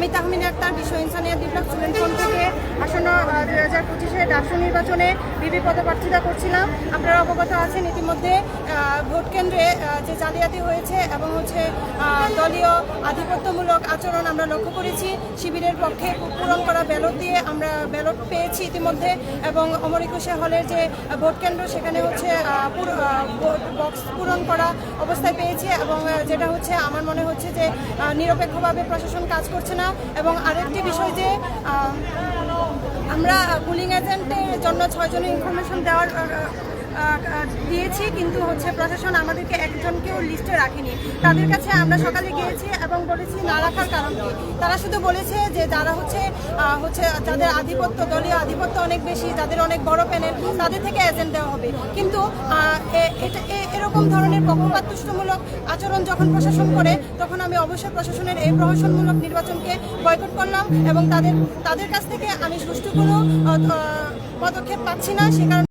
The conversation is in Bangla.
আমি তাহমিনা আক্তার বিশ্ব ইনসানিয়া বিপ্লব স্টুডেন্ট ফোন থেকে আসন্ন দু হাজার পঁচিশে ডাকসু নির্বাচনে বিবি পদে প্রার্থিতা করছিলাম। আপনারা অবগত আছেন, ইতিমধ্যে ভোট কেন্দ্রে যে জালিয়াতি হয়েছে এবং হচ্ছে দলীয় আধিপত্যমূলক আচরণ আমরা লক্ষ্য করেছি। শিবিরের পক্ষে পূরণ করা ব্যালট দিয়ে আমরা ব্যালট পেয়েছি ইতিমধ্যে এবং অমর একুশে হলের যে ভোট কেন্দ্র, সেখানে হচ্ছে বক্স পূরণ করা অবস্থায় পেয়েছি এবং যেটা হচ্ছে, আমার মনে হচ্ছে যে নিরপেক্ষভাবে প্রশাসন কাজ করছে না। এবং আরেকটি বিষয় যে আমরা পুলিং এজেন্টের জন্য ছয়জনের ইনফরমেশন দেওয়ার দিয়েছি, কিন্তু হচ্ছে প্রশাসন আমাদেরকে একজনকেও লিস্টে রাখেনি। তাদের কাছে আমরা সকালে গিয়েছি এবং বলেছি না রাখার কারণ কি? তারা শুধু বলেছে যে যারা হচ্ছে হচ্ছে যাদের আধিপত্য, দলীয় আধিপত্য অনেক বেশি, যাদের অনেক বড় প্যানেল, তাদের থেকে এজেন্ট দেওয়া হবে। কিন্তু এটা এরকম ধরনের পক্ষপাতদুষ্টমূলক আচরণ যখন প্রশাসন করে, তখন আমি অবশ্যই প্রশাসনের এই প্রহসনমূলক নির্বাচনকে বয়কট করলাম এবং তাদের তাদের কাছ থেকে আমি সুষ্ঠু কোনো পদক্ষেপ পাচ্ছি না, সে কারণে